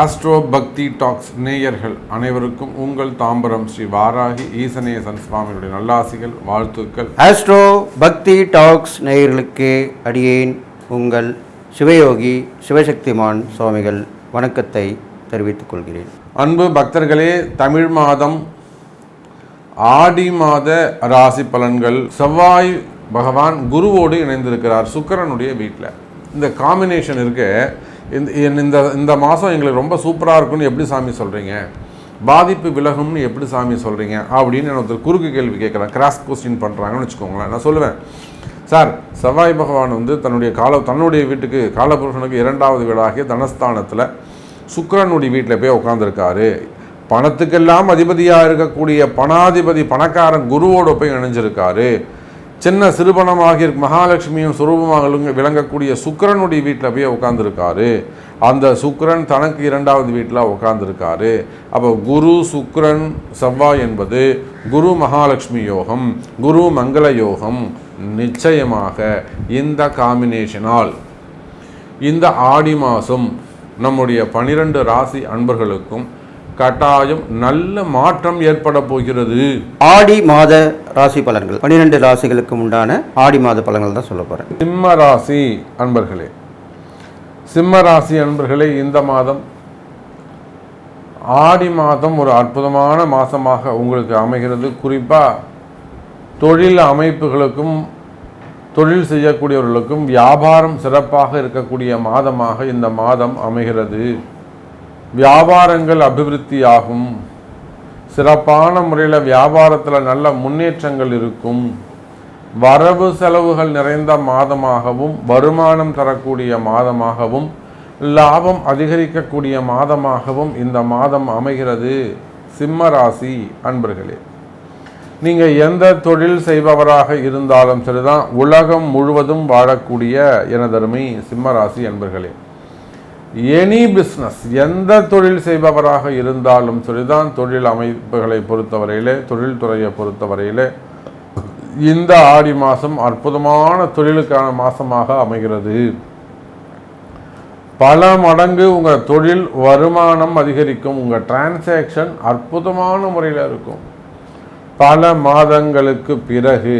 Astro பக்தி tax நேயர்கள் அனைவருக்கும் உங்கள் தாம்பரம் ஸ்ரீ வாராகி ஈசனேசன் சுவாமிகளுடைய நல்லாசிகள் வாழ்த்துக்கள். ஆஸ்ட்ரோ பக்தி டாக்ஸ் நேயர்களுக்கு அடியேன் உங்கள் சிவயோகி சிவசக்திமான் சுவாமிகள் வணக்கத்தை தெரிவித்துக் கொள்கிறேன். அன்பு பக்தர்களே தமிழ் மாதம் ஆடி மாத ராசி பலன்கள் செவ்வாய் பகவான் குருவோடு இணைந்திருக்கிறார் சுக்கிரனுடைய வீட்டில். இந்த காம்பினேஷன் இருக்கு. இந்த இந்த இந்த மாதம் எங்களுக்கு ரொம்ப சூப்பராக இருக்கும்னு எப்படி சாமி சொல்கிறீங்க பாதிப்பு விலகும்னு எப்படி சாமி சொல்கிறீங்க அப்படின்னு நான் ஒருத்தர் குறுக்கு கேள்வி கேட்குறேன். கிராஸ் கொஸ்டின் பண்ணுறாங்கன்னு வச்சுக்கோங்களேன். நான் சொல்லுவேன். சார் செவ்வாய் பகவான் வந்து தன்னுடைய கால தன்னுடைய வீட்டுக்கு காலபுருஷனுக்கு இரண்டாவது வீடாகிய தனஸ்தானத்தில் சுக்கரனுடைய வீட்டில் போய் உட்காந்துருக்காரு பணத்துக்கெல்லாம் அதிபதியாக இருக்கக்கூடிய பணாதிபதி பணக்காரன் குருவோட போய் இணைஞ்சிருக்காரு. சின்ன சிறுபணமாக மகாலட்சுமியும் சுரூபமாக விளங்கக்கூடிய சுக்கரனுடைய வீட்டில் போய் உட்காந்துருக்காரு அந்த சுக்கரன் தனக்கு இரண்டாவது வீட்டில் உட்காந்துருக்காரு அப்போ குரு சுக்கரன் செவ்வாய் என்பது குரு மகாலட்சுமி யோகம் குரு மங்கள யோகம். நிச்சயமாக இந்த காம்பினேஷனால் இந்த ஆடி மாதம் நம்முடைய பனிரெண்டு ராசி அன்பர்களுக்கும் கட்டாயம் நல்ல மாற்றம் ஏற்பட போகிறது. ஆடி மாத ராசி பலன்கள். பன்னிரெண்டு ராசிகளுக்கு உண்டான ஆடி மாத பலன்கள் தான் சொல்ல போகிறேன் சிம்ம ராசி அன்பர்களே சிம்ம ராசி அன்பர்களே இந்த மாதம் ஆடி மாதம் ஒரு அற்புதமான மாதமாக உங்களுக்கு அமைகிறது. குறிப்பாக தொழில் அமைப்புகளுக்கும் தொழில் செய்யக்கூடியவர்களுக்கும் வியாபாரம் சிறப்பாக இருக்கக்கூடிய மாதமாக இந்த மாதம் அமைகிறது. வியாபாரங்கள் அபிவிருத்தியாகும். சிறப்பான முறையில் வியாபாரத்தில் நல்ல முன்னேற்றங்கள் இருக்கும். வரவு செலவுகள் நிறைந்த மாதமாகவும் வருமானம் தரக்கூடிய மாதமாகவும் லாபம் அதிகரிக்கக்கூடிய மாதமாகவும் இந்த மாதம் அமைகிறது. சிம்ம ராசி அன்பர்களே நீங்கள் எந்த தொழில் செய்பவராக இருந்தாலும் சரிதான் உலகம் முழுவதும் வாழக்கூடிய எனதருமை சிம்ம ராசி அன்பர்களே. எனி பிஸ்னஸ் எந்த தொழில் செய்பவராக இருந்தாலும் சரிதான் தொழில் அமைப்புகளை பொறுத்தவரையிலே தொழில்துறையை பொறுத்தவரையிலே இந்த ஆடி மாதம் அற்புதமான தொழிலுக்கான மாதமாக அமைகிறது. பல மடங்கு உங்கள் தொழில் வருமானம் அதிகரிக்கும் உங்கள் டிரான்சாக்ஷன் அற்புதமான முறையில் இருக்கும். பல மாதங்களுக்கு பிறகு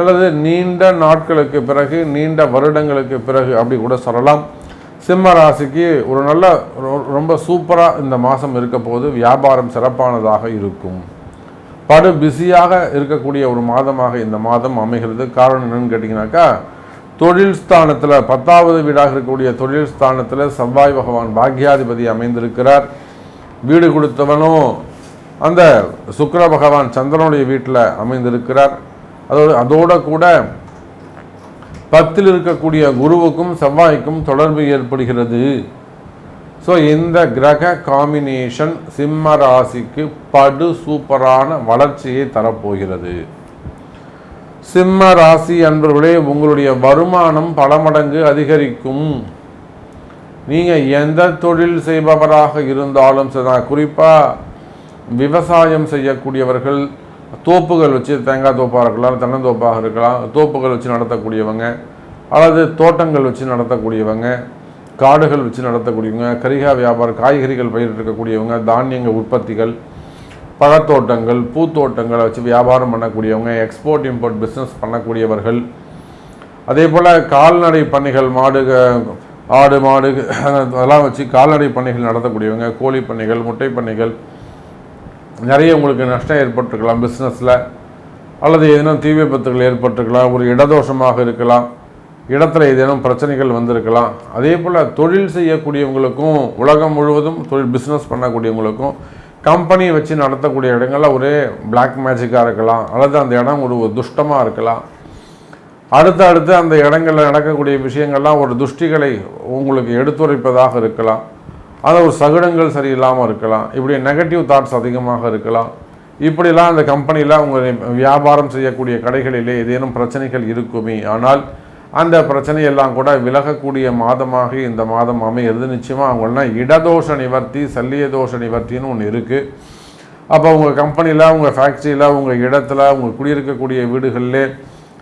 அல்லது நீண்ட நாட்களுக்கு பிறகு நீண்ட வருடங்களுக்கு பிறகு அப்படி கூட சொல்லலாம். சிம்ம ராசிக்கு ஒரு நல்ல ரொ- ரொம்ப சூப்பராக இந்த மாதம் இருக்க போது வியாபாரம் சிறப்பானதாக இருக்கும். படு பிஸியாக இருக்கக்கூடிய ஒரு மாதமாக இந்த மாதம் அமைகிறது. காரணம் என்னன்னு கேட்டிங்கனாக்கா தொழில் ஸ்தானத்தில் பத்தாவது வீடாக இருக்கக்கூடிய தொழில் ஸ்தானத்தில் செவ்வாய் பகவான் பாக்யாதிபதி அமைந்திருக்கிறார். வீடு கொடுத்தவனும் அந்த சுக்கர பகவான் சந்திரனுடைய வீட்டில் அமைந்திருக்கிறார். அதோடு அதோட கூட பத்தில் இருக்கக்கூடிய குருவுக்கும் செவ்வாய்க்கும் தொடர்பு ஏற்படுகிறது. ஸோ இந்த கிரக காம்பினேஷன் சிம்ம ராசிக்கு படு சூப்பரான வளர்ச்சியை தரப்போகிறது. சிம்ம ராசி அன்பர்களே உங்களுடைய வருமானம் பல மடங்கு அதிகரிக்கும். நீங்கள் எந்த தொழில் செய்பவராக இருந்தாலும் சரி குறிப்பாக விவசாயம் செய்யக்கூடியவர்கள் தோப்புகள் வச்சு தேங்காய் தோப்பாக இருக்கலாம் தென்னந்தோப்பாக இருக்கலாம் தோப்புகள் வச்சு நடத்தக்கூடியவங்க அல்லது தோட்டங்கள் வச்சு நடத்தக்கூடியவங்க காடுகள் வச்சு நடத்தக்கூடியவங்க கரிகா வியாபாரம் காய்கறிகள் பயிரிட்டிருக்கக்கூடியவங்க தானியங்கள் உற்பத்திகள் பழத்தோட்டங்கள் பூத்தோட்டங்களை வச்சு வியாபாரம் பண்ணக்கூடியவங்க எக்ஸ்போர்ட் இம்போர்ட் பிஸ்னஸ் பண்ணக்கூடியவர்கள். அதே போல் கால்நடை பண்ணைகள் மாடு ஆடு மாடு அதெல்லாம் வச்சு கால்நடை பண்ணைகள் நடத்தக்கூடியவங்க கோழி பண்ணைகள் முட்டை பண்ணைகள் நிறைய உங்களுக்கு நஷ்டம் ஏற்பட்டிருக்கலாம் பிஸ்னஸில் அல்லது ஏதேனும் தீ விபத்துகள் ஏற்பட்டிருக்கலாம் ஒரு இடதோஷமாக இருக்கலாம் இடத்துல ஏதேனும் பிரச்சனைகள் வந்திருக்கலாம். அதே போல் தொழில் செய்யக்கூடியவங்களுக்கும் உலகம் முழுவதும் தொழில் பிஸ்னஸ் பண்ணக்கூடியவங்களுக்கும் கம்பெனி வச்சு நடத்தக்கூடிய இடங்களில் ஒரே பிளாக் மேஜிக்காக இருக்கலாம். அல்லது அந்த இடம் ஒரு துஷ்டமாக இருக்கலாம். அடுத்து அடுத்து அந்த இடங்களில் நடக்கக்கூடிய விஷயங்கள்லாம் ஒரு துஷ்டிகளை உங்களுக்கு எடுத்துரைப்பதாக இருக்கலாம். அது ஒரு சகுடங்கள் சரியில்லாமல் இருக்கலாம். இப்படி நெகட்டிவ் தாட்ஸ் அதிகமாக இருக்கலாம். இப்படிலாம் அந்த கம்பெனியில் உங்கள் வியாபாரம் செய்யக்கூடிய கடைகளிலே ஏதேனும் பிரச்சனைகள் இருக்குமே. ஆனால் அந்த பிரச்சனையெல்லாம் கூட விலகக்கூடிய மாதமாக இந்த மாதம் அமைகிறது நிச்சயமாக அவங்களாம் இடதோஷ நிவர்த்தி சல்லிய தோஷ நிவர்த்தின்னு ஒன்று இருக்குது அப்போ உங்கள் கம்பெனியில் உங்கள் ஃபேக்ட்ரியில் உங்கள் இடத்துல உங்கள் குடியிருக்கக்கூடிய வீடுகளிலே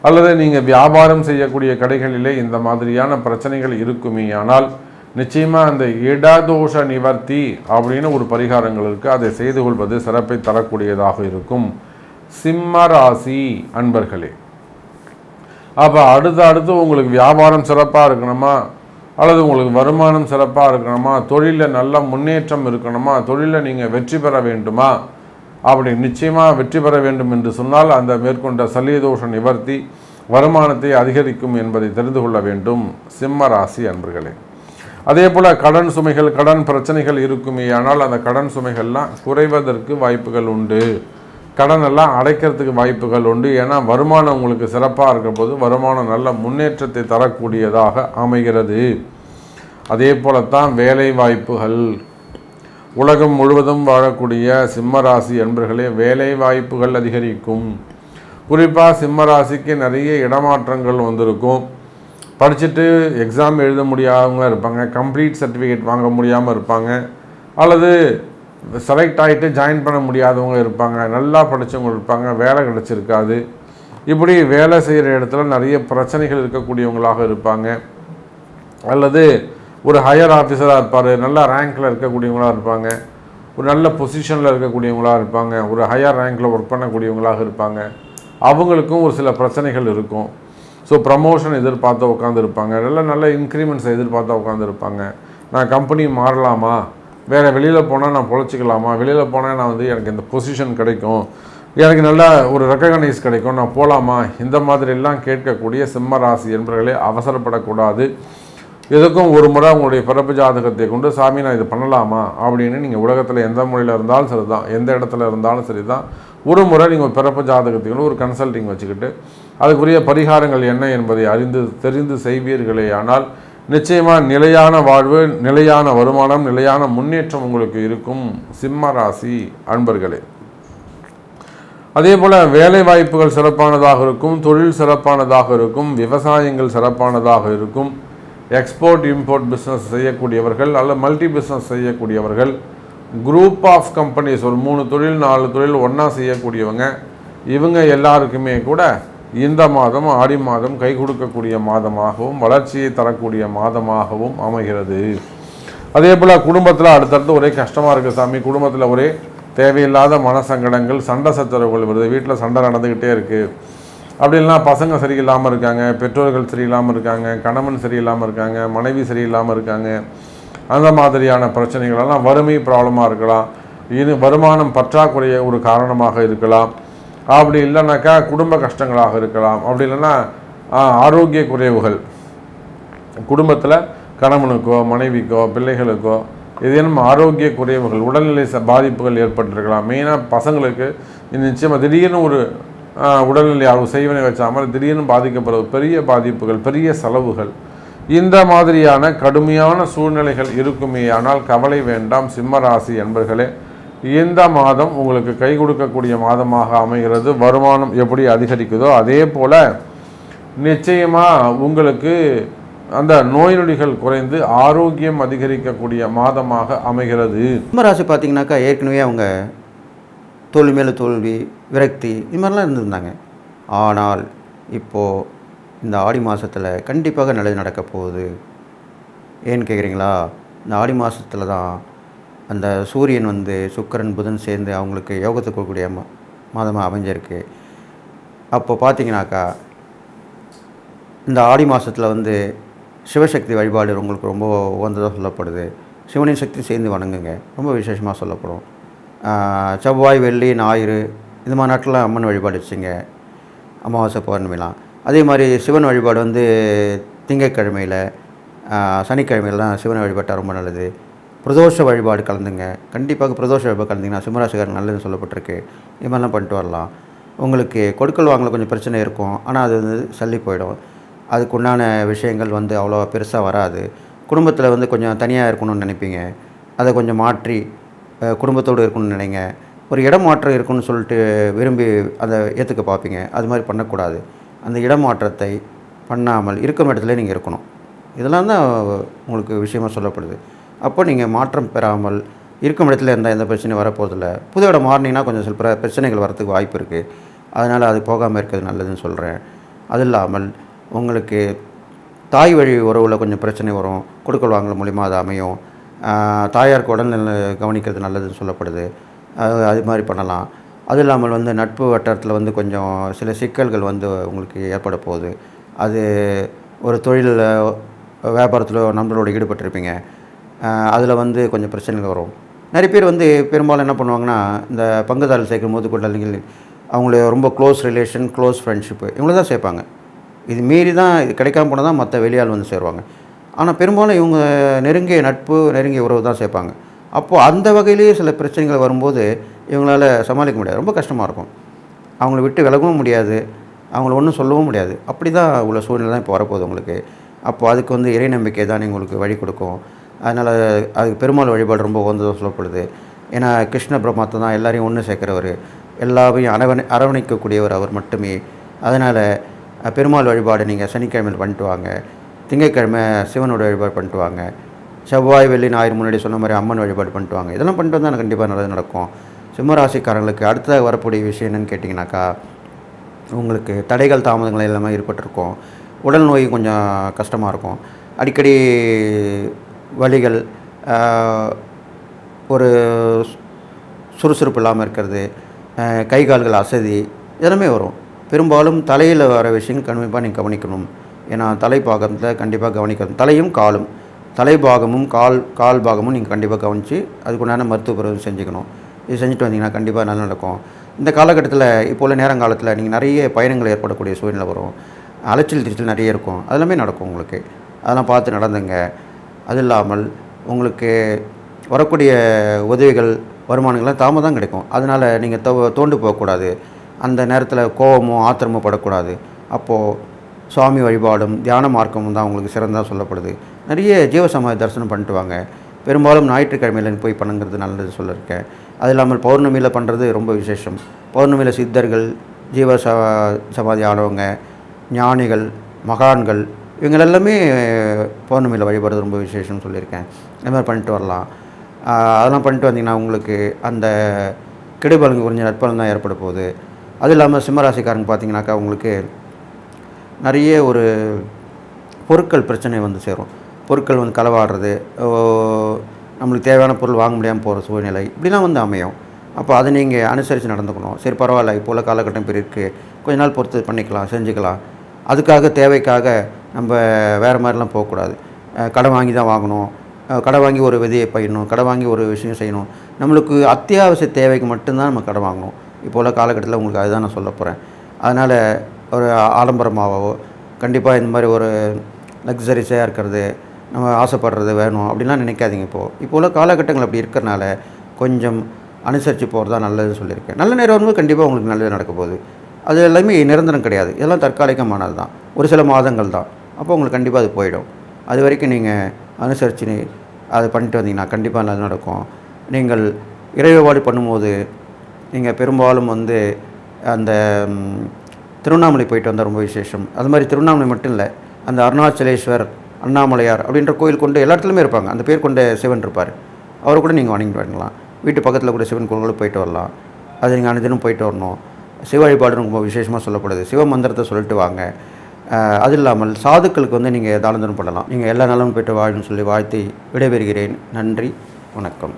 அல்லது நீங்கள் வியாபாரம் செய்யக்கூடிய கடைகளிலே இந்த மாதிரியான பிரச்சனைகள் இருக்குமே. ஆனால் நிச்சயமாக அந்த இடதோஷ நிவர்த்தி அப்படின்னு ஒரு பரிகாரங்கள் இருக்குது அதை செய்து கொள்வது சிறப்பை தரக்கூடியதாக இருக்கும். சிம்ம ராசி அன்பர்களே அப்போ அடுத்து அடுத்து உங்களுக்கு வியாபாரம் சிறப்பாக இருக்கணுமா? அல்லது உங்களுக்கு வருமானம் சிறப்பாக இருக்கணுமா? தொழிலில் நல்ல முன்னேற்றம் இருக்கணுமா? தொழிலில் நீங்கள் வெற்றி பெற வேண்டுமா? அப்படி நிச்சயமாக வெற்றி பெற வேண்டும் என்று சொன்னால் அந்த மேற்கொண்ட சல்லியதோஷ நிவர்த்தி வருமானத்தை அதிகரிக்கும் என்பதை தெரிந்து கொள்ள வேண்டும். சிம்ம ராசி அன்பர்களே. அதே போல் கடன் சுமைகள் கடன் பிரச்சனைகள் இருக்குமே ஆனால் அந்த கடன் சுமைகள்லாம் குறைவதற்கு வாய்ப்புகள் உண்டு. கடனெல்லாம் அடைக்கிறதுக்கு வாய்ப்புகள் உண்டு. ஏன்னா வருமானம் உங்களுக்கு சிறப்பாக இருக்கிற போது வருமானம் நல்ல முன்னேற்றத்தை தரக்கூடியதாக அமைகிறது. அதே போலத்தான் வேலை வாய்ப்புகள். உலகம் முழுவதும் வாழக்கூடிய சிம்மராசி என்பர்களே வேலை வாய்ப்புகள் அதிகரிக்கும். குறிப்பாக சிம்மராசிக்கு நிறைய இடமாற்றங்கள் வந்திருக்கும். படிச்சுட்டு எக்ஸாம் எழுத முடியாதவங்க இருப்பாங்க கம்ப்ளீட் சர்டிஃபிகேட் வாங்க முடியாமல் இருப்பாங்க அல்லது செலக்ட் ஆகிட்டு ஜாயின் பண்ண முடியாதவங்க இருப்பாங்க நல்லா படித்தவங்க இருப்பாங்க வேலை கிடச்சிருக்காது. இப்படி வேலை செய்கிற இடத்துல நிறைய பிரச்சனைகள் இருக்கக்கூடியவங்களாக இருப்பாங்க. அல்லது ஒரு ஹையர் ஆஃபீஸராக இருப்பார் நல்ல ரேங்க்கில் இருக்கக்கூடியவங்களாக இருப்பாங்க ஒரு நல்ல பொசிஷனில் இருக்கக்கூடியவங்களாக இருப்பாங்க ஒரு ஹையர் ரேங்க்கில் ஒர்க் பண்ணக்கூடியவங்களாக இருப்பாங்க. அவங்களுக்கும் ஒரு சில பிரச்சனைகள் இருக்கும். ஸோ ப்ரமோஷன் எதிர்பார்த்து உட்காந்துருப்பாங்க இல்லை நல்ல இன்க்ரிமெண்ட்ஸ் எதிர்பார்த்து உட்காந்துருப்பாங்க நான் கம்பெனி மாறலாமா? வேறு வெளியில் போனால் நான் பொழைச்சிக்கலாமா? வெளியில் போனால் நான் வந்து எனக்கு இந்த பொசிஷன் கிடைக்கும். எனக்கு நல்ல ஒரு ரெக்கக்னைஸ் கிடைக்கும். நான் போகலாமா இந்த மாதிரிலாம் கேட்கக்கூடிய சிம்ம ராசி என்பவர்களே அவசரப்படக்கூடாது. எதுக்கும் ஒரு முறை உங்களுடைய பிறப்பு ஜாதகத்தை கொண்டு சாமி நான் இது பண்ணலாமா? அப்படின்னு நீங்கள் உலகத்தில் எந்த மொழியில் இருந்தாலும் சரி தான் எந்த இடத்துல இருந்தாலும் சரி தான் ஒரு முறை நீங்கள் பிறப்பு ஜாதகத்தை கொண்டு ஒரு கன்சல்டிங் வச்சுக்கிட்டு அதுக்குரிய பரிகாரங்கள் என்ன என்பதை அறிந்து தெரிந்து செய்வீர்களே. ஆனால் நிச்சயமாக நிலையான வாழ்வு நிலையான வருமானம் நிலையான முன்னேற்றம் உங்களுக்கு இருக்கும். சிம்ம ராசி அன்பர்களே. அதே போல் வேலை வாய்ப்புகள் சிறப்பானதாக இருக்கும் தொழில் சிறப்பானதாக இருக்கும் விவசாயங்கள் சிறப்பானதாக இருக்கும் எக்ஸ்போர்ட் இம்போர்ட் பிஸ்னஸ் செய்யக்கூடியவர்கள் அல்ல மல்டி பிஸ்னஸ் செய்யக்கூடியவர்கள் குரூப் ஆஃப் கம்பெனிஸ் ஒரு மூணு தொழில் நாலு தொழில் ஒன்றா செய்யக்கூடியவங்க இவங்க எல்லாருக்குமே கூட இந்த மாதம் ஆடி மாதம் கை கொடுக்கக்கூடிய மாதமாகவும் வளர்ச்சியை தரக்கூடிய மாதமாகவும் அமைகிறது. அதே போல் குடும்பத்தில் அடுத்தடுத்து ஒரே கஷ்டமாக இருக்குது சாமி. குடும்பத்தில் ஒரே தேவையில்லாத மனசங்கடங்கள் சண்டை சச்சரவுகள் வருது. வீட்டில் சண்டை நடந்துக்கிட்டே இருக்குது அப்படி இல்லைன்னா பசங்க சரியில்லாமல் இருக்காங்க பெற்றோர்கள் சரியில்லாமல் இருக்காங்க கணவன் சரியில்லாமல் இருக்காங்க மனைவி சரியில்லாமல் இருக்காங்க. அந்த மாதிரியான பிரச்சனைகள் எல்லாம் வறுமை ப்ராப்ளமாக இருக்கலாம். இது வருமானம் பற்றாக்குறைய ஒரு காரணமாக இருக்கலாம். அப்படி இல்லைனாக்கா குடும்ப கஷ்டங்களாக இருக்கலாம். அப்படி இல்லைன்னா ஆரோக்கிய குறைவுகள். குடும்பத்தில் கணவனுக்கோ மனைவிக்கோ பிள்ளைகளுக்கோ ஏதேனும் ஆரோக்கிய குறைவுகள் உடல்நிலை பாதிப்புகள் ஏற்பட்டிருக்கலாம். மெயினாக பசங்களுக்கு நிச்சயமாக திடீர்னு ஒரு உடல்நிலை அளவு செய்வனை வச்சாமல் திடீர்னு பாதிக்கப்படுவது பெரிய பாதிப்புகள் பெரிய செலவுகள். இந்த மாதிரியான கடுமையான சூழ்நிலைகள் இருக்குமே. ஆனால் கவலை வேண்டாம். சிம்மராசி என்பர்களே இந்த மாதம் உங்களுக்கு கை கொடுக்கக்கூடிய மாதமாக அமைகிறது. வருமானம் எப்படி அதிகரிக்குதோ அதே போல் நிச்சயமாக உங்களுக்கு அந்த நோய் நொடிகள் குறைந்து ஆரோக்கியம் அதிகரிக்கக்கூடிய மாதமாக அமைகிறது. கும்பராசி பார்த்தீங்கன்னாக்கா ஏற்கனவே அவங்க தோல்வி மேலே தோல்வி விரக்தி இது மாதிரிலாம் இருந்திருந்தாங்க. ஆனால் இப்போது இந்த ஆடி மாதத்தில் கண்டிப்பாக நல்லது நடக்க போகுது. ஏன்னு கேட்குறீங்களா இந்த ஆடி மாதத்தில் தான் அந்த சூரியன் வந்து சுக்கரன் புதன் சேர்ந்து அவங்களுக்கு யோகத்தை கொடுக்கக்கூடிய மாதமாக அமைஞ்சிருக்கு. அப்போ பார்த்தீங்கன்னாக்கா இந்த ஆடி மாதத்தில் வந்து சிவசக்தி வழிபாடு உங்களுக்கு ரொம்ப உகந்ததாக சொல்லப்படுது. சிவனின் சக்தி சேர்ந்து வணங்குங்க. ரொம்ப விசேஷமாக சொல்லப்படும். செவ்வாய் வெள்ளி ஞாயிறு இந்த மாதிரி நாட்டில் அம்மன் வழிபாடு வச்சுங்க. அமாவாசை பௌர்ணமிலாம். அதே மாதிரி சிவன் வழிபாடு வந்து திங்கட்கிழமையில் சனிக்கிழமையிலாம் சிவன் வழிபாட்டால் ரொம்ப நல்லது. பிரதோஷ வழிபாடு கலந்துங்க. கண்டிப்பாக பிரதோஷ வழிபாடு கலந்தீங்கன்னா சிம்மராசிக்காரர் நல்லதுன்னு சொல்லப்பட்டிருக்கு. இது மாதிரிலாம் பண்ணிட்டு வரலாம். உங்களுக்கு கொடுக்கல் வாங்கல கொஞ்சம் பிரச்சனை இருக்கும். ஆனால் அது வந்து சல்லி போயிடும். அதுக்கு உண்டான விஷயங்கள் வந்து அவ்வளோ பெருசாக வராது. குடும்பத்தில் வந்து கொஞ்சம் தனியாக இருக்கணும்னு நினைப்பீங்க. அதை கொஞ்சம் மாற்றி குடும்பத்தோடு இருக்கணும்னு நினைங்க. ஒரு இடம் மாற்றம் இருக்குன்னு சொல்லிட்டு விரும்பி அதை ஏற்றுக்க பார்ப்பீங்க. அது மாதிரி பண்ணக்கூடாது. அந்த இடமாற்றத்தை பண்ணாமல் இருக்கும் இடத்துல நீங்கள் இருக்கணும். இதெல்லாம் தான் உங்களுக்கு விஷயமாக சொல்லப்படுது. அப்போ நீங்கள் மாற்றம் பெறாமல் இருக்கும் இடத்துல இருந்தால் எந்த பிரச்சனையும் வரப்போதில்ல புது இடம் மாறினீங்கன்னா கொஞ்சம் சில பிர- பிரச்சனைகள் வரத்துக்கு வாய்ப்பு இருக்குது அதனால் அது போகாமல் இருக்கிறது நல்லதுன்னு சொல்கிறேன் அது இல்லாமல் உங்களுக்கு தாய் வழி உறவில் கொஞ்சம் பிரச்சனை வரும். கொடுக்கல் வாங்கல் மூலிமா அது அமையும். தாயாருக்கு உடல்நிலை கவனிக்கிறது நல்லதுன்னு சொல்லப்படுது. அது அது மாதிரி பண்ணலாம். அது இல்லாமல் வந்து நட்பு வட்டாரத்தில் வந்து கொஞ்சம் சில சிக்கல்கள் வந்து உங்களுக்கு ஏற்பட போகுது. அது ஒரு தொழிலில் வியாபாரத்தில் நம்மளோட ஈடுபட்டிருப்பீங்க. அதில் வந்து கொஞ்சம் பிரச்சனைகள் வரும். நிறைய பேர் வந்து பெரும்பாலும் என்ன பண்ணுவாங்கன்னா இந்த பங்குதாரர் சேர்க்கும் போது கொண்டாளிகள் அவங்கள ரொம்ப க்ளோஸ் ரிலேஷன் க்ளோஸ் ஃப்ரெண்ட்ஷிப்பு இவங்கள தான் சேர்ப்பாங்க. இது மீறி தான் இது கிடைக்காம போனால் தான் மற்ற வெளியாள் வந்து சேருவாங்க. ஆனால் பெரும்பாலும் இவங்க நெருங்கிய நட்பு நெருங்கிய உறவு தான் சேர்ப்பாங்க. அப்போது அந்த வகையிலேயே சில பிரச்சனைகள் வரும்போது இவங்களால சமாளிக்க முடியாது. ரொம்ப கஷ்டமாக இருக்கும். அவங்கள விட்டு விலகவும் முடியாது. அவங்கள ஒன்றும் சொல்லவும் முடியாது. அப்படி தான் உள்ள சூழ்நிலை தான் இப்போ வரப்போகுது உங்களுக்கு. அப்போ அதுக்கு வந்து இறை நம்பிக்கை தான் உங்களுக்கு வழி கொடுக்கும். அதனால் அதுக்கு பெருமாள் வழிபாடு ரொம்ப உகந்ததாக சொல்லப்படுது. ஏன்னா கிருஷ்ண பிரம்மாத்தை தான் எல்லாரையும் ஒன்று சேர்க்குறவர். எல்லாரையும் அரவணை அரவணைக்கக்கூடியவர் அவர் மட்டுமே. அதனால் பெருமாள் வழிபாடு நீங்கள் சனிக்கிழமையில் பண்ணிட்டு வாங்க. திங்கட்கிழமை சிவனோட வழிபாடு பண்ணிட்டு வாங்க. செவ்வாய் வெள்ளி ஞாயிறு முன்னாடி சொன்ன மாதிரி அம்மன் வழிபாடு பண்ணிட்டு வாங்க. இதெல்லாம் பண்ணிட்டு வந்தால் கண்டிப்பாக நல்லது நடக்கும். சிம்மராசிக்காரங்களுக்கு அடுத்ததாக வரக்கூடிய விஷயம் என்னென்னு கேட்டிங்கனாக்கா உங்களுக்கு தடைகள் தாமதங்கள் எல்லாமே ஏற்பட்டிருக்கும். உடல் நோய் கொஞ்சம் கஷ்டமாக இருக்கும். அடிக்கடி வலிகள் ஒரு சுறுசுறுப்பு இல்லாமல் இருக்கிறது கை கால்கள் அசதி இதெல்லாமே வரும். பெரும்பாலும் தலையில் வர விஷயங்கள் கண்டிப்பாக நீங்கள் கவனிக்கணும். ஏன்னா தலைப்பாகத்தில் கண்டிப்பாக கவனிக்கணும். தலையும் காலும் தலைபாகமும் கால் கால் பாகமும் நீங்கள் கண்டிப்பாக கவனித்து அதுக்குண்டான மருத்துவ பிறகு செஞ்சுக்கணும். இது செஞ்சுட்டு வந்தீங்கன்னா கண்டிப்பாக நல்லா நடக்கும். இந்த காலகட்டத்தில் இப்போ உள்ள நேரங்காலத்தில் நீங்கள் நிறைய பயணங்கள் ஏற்படக்கூடிய சூழ்நிலை வரும். அலைச்சல் திருச்சல் நிறைய இருக்கும். அதெல்லாமே நடக்கும் உங்களுக்கு. அதெல்லாம் பார்த்து நடந்துங்க. அது இல்லாமல் உங்களுக்கு வரக்கூடிய உதவிகள் வருமானங்கள்லாம் தாமதம் கிடைக்கும். அதனால் நீங்கள் தோ தோண்டு போகக்கூடாது. அந்த நேரத்தில் கோபமோ ஆத்திரமோ படக்கூடாது. அப்போது சுவாமி வழிபாடும் தியான மார்க்கமும் தான் உங்களுக்கு சிறந்ததாக சொல்லப்படுது. நிறைய ஜீவசமாதி தரிசனம் பண்ணிட்டு வாங்க. பெரும்பாலும் ஞாயிற்றுக்கிழமையில் போய் பண்ணுங்கிறது நல்லது சொல்லியிருக்கேன் அது இல்லாமல் பௌர்ணமியில் பண்ணுறது ரொம்ப விசேஷம். பௌர்ணமியில் சித்தர்கள் ஜீவ ச சமாதி ஆனவங்க ஞானிகள் மகான்கள் இவங்களெல்லாமே பௌர்ணமியில் வழிபடுறது ரொம்ப விசேஷம்னு சொல்லியிருக்கேன். இந்த மாதிரி பண்ணிட்டு வரலாம். அதெல்லாம் பண்ணிட்டு வந்தீங்கன்னா உங்களுக்கு அந்த கெடுபலங்க கொஞ்சம் நற்பலன் தான் ஏற்பட போகுது. அது இல்லாமல் சிம்மராசிக்காரங்க பார்த்தீங்கன்னாக்கா உங்களுக்கு நிறைய ஒரு பொருட்கள் பிரச்சனை வந்து சேரும். பொருட்கள் வந்து களவாடுறது நம்மளுக்கு தேவையான பொருள் வாங்க முடியாமல் போகிற சூழ்நிலை இப்படிலாம் வந்து அமையும். அப்போ அதை நீங்கள் அனுசரித்து நடந்துக்கணும். சரி பரவாயில்ல இப்போ உள்ள காலகட்டம் இப்படி இருக்குது. கொஞ்ச நாள் பொறுத்து பண்ணிக்கலாம் செஞ்சுக்கலாம். அதுக்காக தேவைக்காக நம்ம வேறு மாதிரிலாம் போகக்கூடாது. கடன் வாங்கி தான் வாங்கணும். கடன் வாங்கி ஒரு விதையை பயிரணும். கடன் வாங்கி ஒரு விஷயம் செய்யணும். நம்மளுக்கு அத்தியாவசிய தேவைக்கு மட்டும்தான் நம்ம கடன் வாங்கணும். இப்போ உள்ள காலகட்டத்தில் உங்களுக்கு அதுதான் நான் சொல்ல போகிறேன் அதனால் ஒரு ஆடம்பரமாகவோ கண்டிப்பாக இந்த மாதிரி ஒரு லக்ஸரிஸாக இருக்கிறது நம்ம ஆசைப்படுறது வேணும் அப்படின்லாம் நினைக்காதீங்க இப்போது இப்போ உள்ள காலகட்டங்கள் அப்படி இருக்கிறனால கொஞ்சம் அனுசரித்து போகிறது தான் நல்லது சொல்லியிருக்கேன். நல்ல நேரம் வரும்போது கண்டிப்பாக உங்களுக்கு நல்லது நடக்க போகுது. அது எல்லாமே நிரந்தரம் கிடையாது. இதெல்லாம் தற்காலிகமானது தான். ஒரு சில மாதங்கள் தான். அப்போ உங்களுக்கு கண்டிப்பாக அது போயிடும். அது வரைக்கும் நீங்கள் அனுசரித்து அதை பண்ணிட்டு வந்தீங்கன்னா கண்டிப்பாக நல்லது நடக்கும். நீங்கள் இறை வழிபாடு பண்ணும்போது நீங்கள் பெரும்பாலும் வந்து அந்த திருவண்ணாமலை போயிட்டு வந்தால் ரொம்ப விசேஷம். அது மாதிரி திருவண்ணாமலை மட்டும் இல்லை அந்த அருணாச்சலேஸ்வர் அண்ணாமலையார் அப்படின்ற கோயில் கொண்டு எல்லா இடத்துலையுமே இருப்பாங்க. அந்த பேர் கொண்ட சிவன் இருப்பார். அவரை கூட நீங்கள் வணங்கிட்டு வரலாம். வீட்டு பக்கத்தில் கூட சிவன் கோயில்களும் போயிட்டு வரலாம். அது நீங்கள் அனுதினம் போயிட்டு வரணும். சிவ வழிபாடு ரொம்ப விசேஷமாக சொல்லப்படுது. சிவ மந்திரத்தை சொல்லிட்டு வாங்க. அது இல்லாமல் சாதுக்களுக்கு வந்து நீங்கள் தானந்தனம் பண்ணலாம். நீங்கள் எல்லா நாளும் பெற்று வாழ்ன்னு சொல்லி வாழ்த்தி விடைபெறுகிறேன். நன்றி. வணக்கம்.